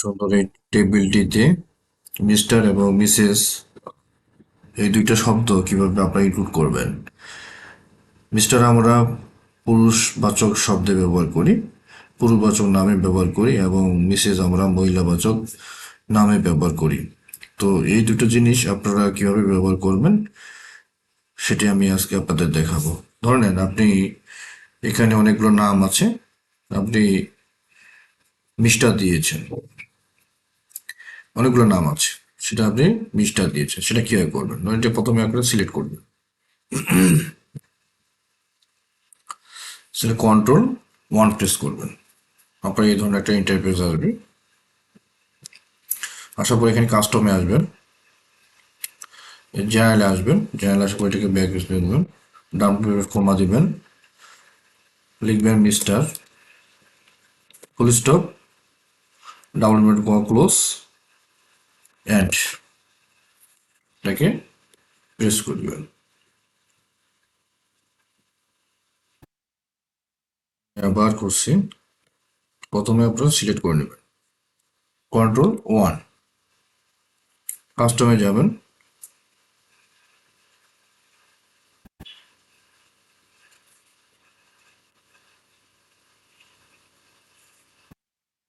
সুন্দর এই টেবিলটিতে মিস্টার এবং মিসেস, এই দুইটা শব্দ কীভাবে আপনারা ইনক্লুড করবেন? মিস্টার, আমরা পুরুষবাচক শব্দে ব্যবহার করি, পুরুষবাচক নামে ব্যবহার করি এবং মিসেস, আমরা মহিলাবাচক নামে ব্যবহার করি। তো এই দুটো জিনিস আপনারা কীভাবে ব্যবহার করবেন, সেটি আমি আজকে আপনাদের দেখাবো। ধরে নেন, আপনি এখানে অনেকগুলো নাম আছে, আপনি মিস্টার দিয়েছেন। অনেকগুলো নাম আছে। সেটা আপনি মিস্টার দিয়েছেন। সেটা কীভাবে করবেন? এটা প্রথমে আপনারা সিলেক্ট করবেন। সেটা কন্ট্রোল ওয়ান প্রেস করবেন। আপনার এই ধরনের একটা ইন্টারফেস আসবে। আসার পর এখানে কাস্টমে আসবেন। জেনারেলে আসবেন। জেনারেল আসার পর এটাকে ব্যাক দেবেন। ডাউন কমা দিবেন। লিখবেন mister full stop minute close and এটাকে প্রেস করে দিবেন আবার করছি। প্রথমে আপনারা সিলেক্ট করে নেবেন। কন্ট্রোল ওয়ান কাস্টমে যাবেন।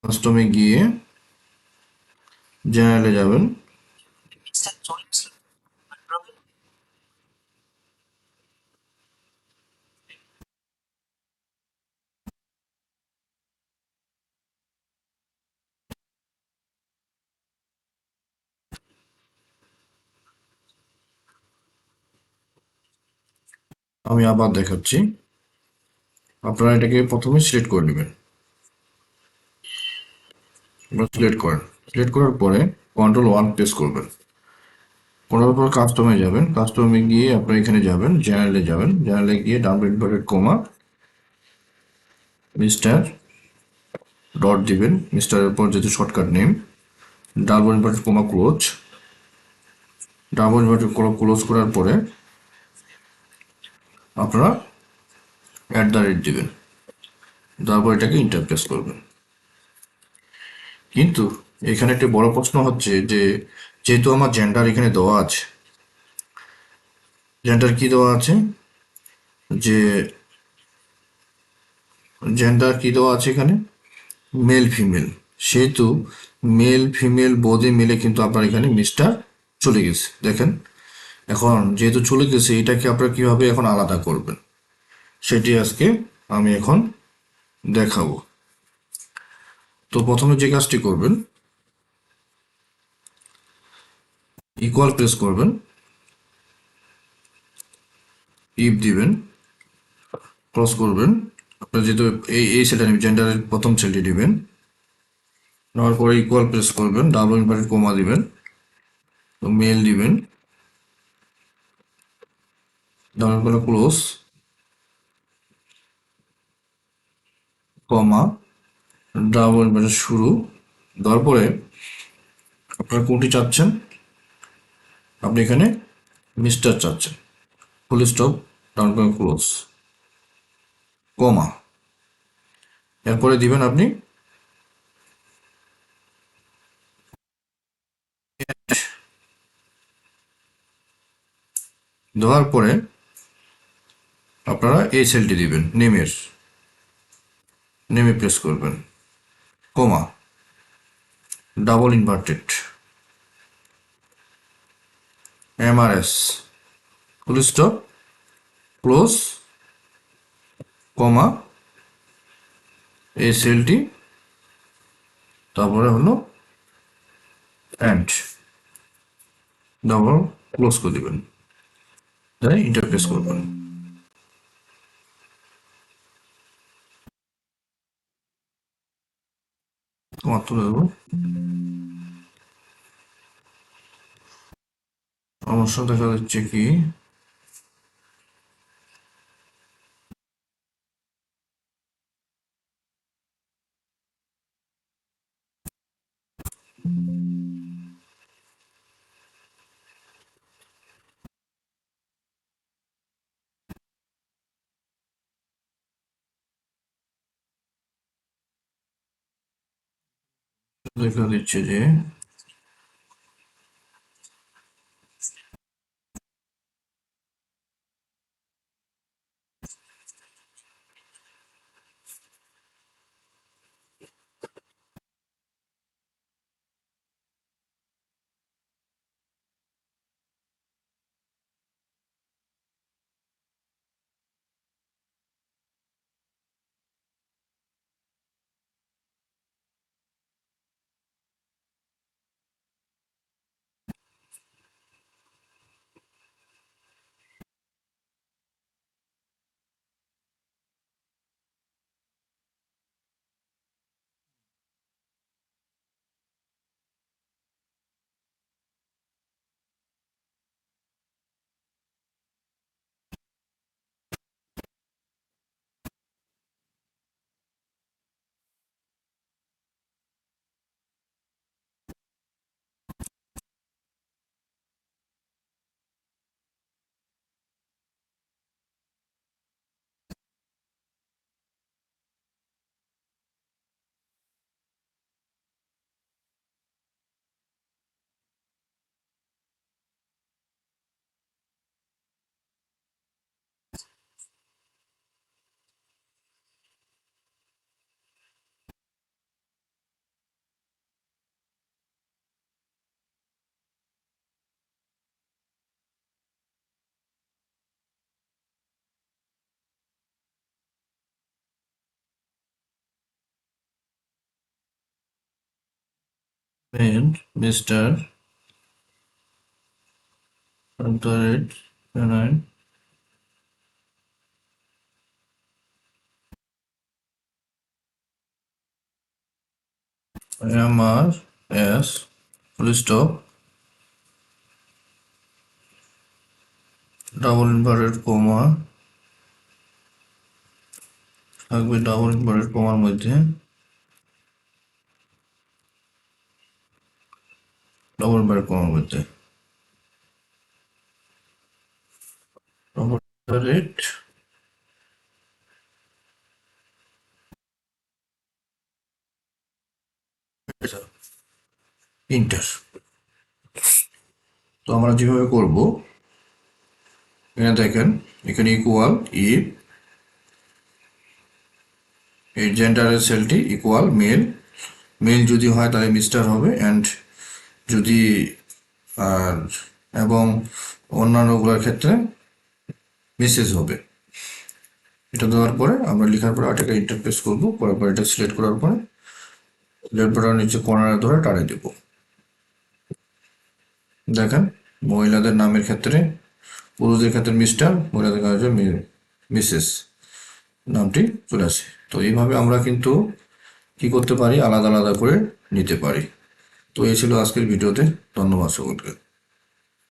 কাস্টমে গিয়ে জেনারেলে যাবেন। আমি আবার দেখাচ্ছি। আপনারা এটাকে প্রথমে সিলেক্ট করে নেবেন। সিলেক্ট করেন। সিলেক্ট করার পরে কন্ট্রোল ওয়ান প্রেস করবেন। করার পর কাস্টমে যাবেন। কাস্টমে গিয়ে আপনারা এখানে যাবেন জেনারেলে যাবেন। জেনারেলে গিয়ে double inverted comma mister dot দিবেন। মিস্টারের পর যেহেতু shortcut name double inverted comma close double inverted comma close করার পরে আপনারা অ্যাট দ্য রেট দিবেন। তারপর এটাকে ইন্টারপ্রেস করবেন। কিন্তু এখানে একটা বড় প্রশ্ন হচ্ছে যে, যেহেতু আমার জেন্ডার এখানে দেওয়া আছে জেন্ডার কি দেওয়া আছে? যে জেন্ডার কি দেওয়া আছে এখানে? মেল ফিমেল সেহেতু মেল ফিমেল বোধে মিলে কিন্তু আপনার এখানে মিস্টার চলে গেছে। দেখেন, এখন যেহেতু চলে গেছে, এটাকে আপনারা কীভাবে এখন আলাদা করবেন? সেটি আজকে আমি এখন দেখাবো। তো প্রথমে যে কাজটি করবেন ইকুয়াল প্রেস করবেন। ইফ দিবেন ক্রস করবেন। আপনার যেহেতু এই এই সেলটা নেবেন জেন্ডারের প্রথম সেলটি দিবেন নেওয়ার পরে ইকুয়াল প্রেস করবেন ডাবল ইনভার্টেড কমা দিবেন। মেল দিবেন। ডাবল করে ক্লোজ কমা ডাবল ইনভার্টেড শুরু। দেওয়ার পরে আপনারা কোনটি চাচ্ছেন? আপনি এখানে মিস্টার চাচ্ছেন। ফুল স্টপ ডাউন করে ক্লোজ কমা। এরপরে দিবেন আপনি দেওয়ার পরে আপনারা এই সেলটি দিবেন, নেমের। নেমে প্রেস করবেন। Comma. Double inverted MRS full stop close comma এই সেলটি তারপরে হলো অ্যান্ড ডাবল ক্লোজ করে দিবেন। তাই ইন্টারফেস করবেন। মাত্র দেবো। সমস্যা দেখা যাচ্ছে কি? দেখা দিচ্ছে যে and Mr. Antaret Nine MR S, full stop. Double inverted comma থাকবে ডাবল ইনভার্টেড কমার মধ্যে। ডাবল ইনভার্টেড কমার মধ্যে রেট ইন্টার তো আমরা যেভাবে করব, এখানে দেখেন, এখানে ইকুয়াল ই এই জেন্ডারের সেলটি ইকুয়াল মেল মেল যদি হয় তাহলে মিস্টার হবে অ্যান্ড যদি আর এবং অন্যান্যগুলোর ক্ষেত্রে মিসেস হবে। এটা দেওয়ার পরে আমরা লেখার পরে আটাকে ইন্টারফেস করব, করার পরে এটা সিলেক্ট করার পরে করার নিচে কর্নারে ধরে টানে দেব। দেখেন, মহিলাদের নামের ক্ষেত্রে পুরুষদের ক্ষেত্রে মিস্টার মহিলাদের ক্ষেত্রে মিসেস নামটি চলে আসে। তো এইভাবে আমরা কিন্তু কি করতে পারি? আলাদা আলাদা করে নিতে পারি। তো এই ছিল আজকের ভিডিওতে। ধন্যবাদ সকলকে।